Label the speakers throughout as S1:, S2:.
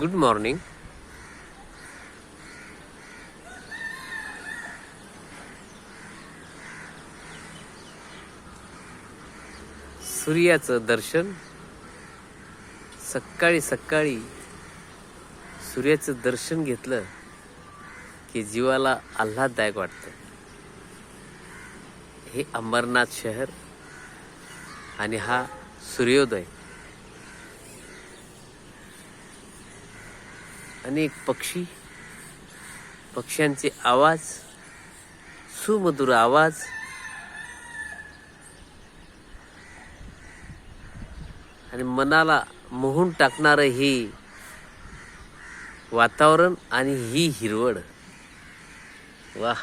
S1: Good morning सूर्याचं दर्शन. सकाळी सकाळी सूर्याचं दर्शन घेतलं की जीवाला आल्हाददायक वाटतं. हे अंबरनाथ शहर आणि हा सूर्योदय. अनेक पक्षी पक्ष्यांचे आवाज सुमधुर आवाज. आणि मनाला मोहून टाकणारं हे वातावरण आणि ही हिरवळ. वा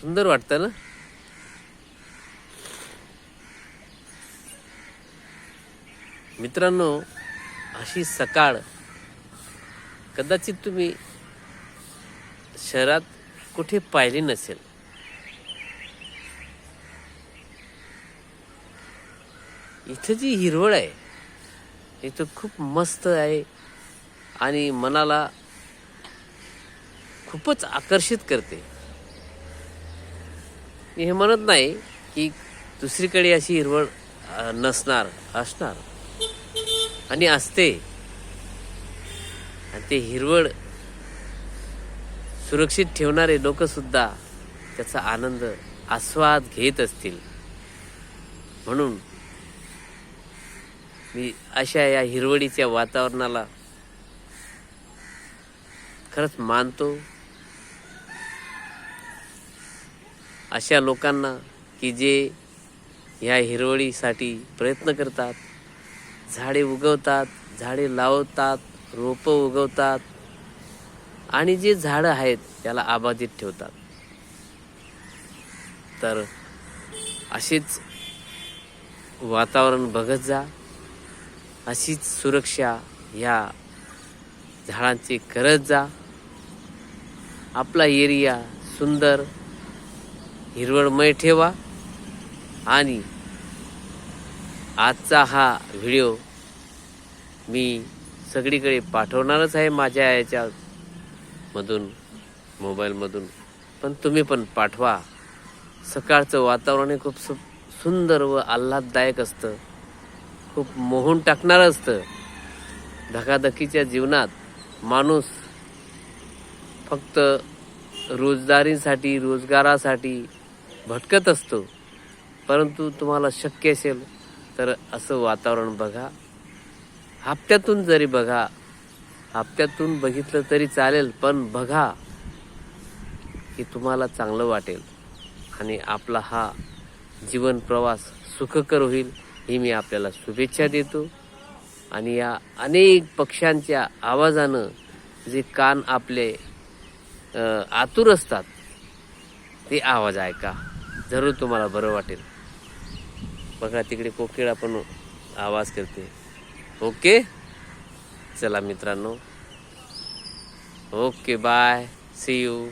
S1: सुंदर वाटतं ना? मित्रांनो अशी सकाळ. कदाचित तुम्ही शहरात कुठे पाहिली नसेल. इथं जी हिरवळ आहे इथं खूप मस्त आहे आणि मनाला खूपच आकर्षित करते. मी हे म्हणत नाही की दुसरीकडे अशी हिरवळ नसणार असणार. आणि असते. आणि ते हिरवळ सुरक्षित ठेवणारे लोक सुद्धा त्याचा आनंद आस्वाद घेत असतील. म्हणून मी अशा या हिरवळीच्या वातावरणाला खरंच मानतो. अशा लोकांना की जे ह्या हिरवळीसाठी प्रयत्न करतात. झाडे उगवतात झाडे लावतात रोपं उगवतात आणि जे झाडं आहेत त्याला आबादित ठेवतात. तर अशीच वातावरण बघत जा. अशीच सुरक्षा ह्या झाडांची करत जा. आपला एरिया सुंदर हिरवळमय ठेवा आणि आजचा हा व्हिडिओ मी सगळीकडे पाठवणारच आहे माझ्या याच्या मधून मोबाईलमधून. पण तुम्ही पण पाठवा. सकाळचं वातावरण हे खूप सु सुंदर व आल्हाददायक असतं. खूप मोहून टाकणारं असतं. धकाधकीच्या जीवनात माणूस फक्त रोजदारीसाठी रोजगारासाठी भटकत असतो. परंतु तुम्हाला शक्य असेल तर असं वातावरण बघा. हप्त्यातून जरी बघा हप्त्यातून बघितलं तरी चालेल पण बघा की तुम्हाला चांगलं वाटेल. आणि आपला हा जीवन प्रवास सुखकर होईल ही मी आपल्याला शुभेच्छा देतो. आणि या अनेक पक्ष्यांच्या आवाजानं जे कान आपले आतुर असतात ते आवाज ऐका. जरूर तुम्हाला बरं वाटेल. बघा तिकडे कोकिळा पण आवाज करते. ओके? चला मित्रांनो. Okay bye. C you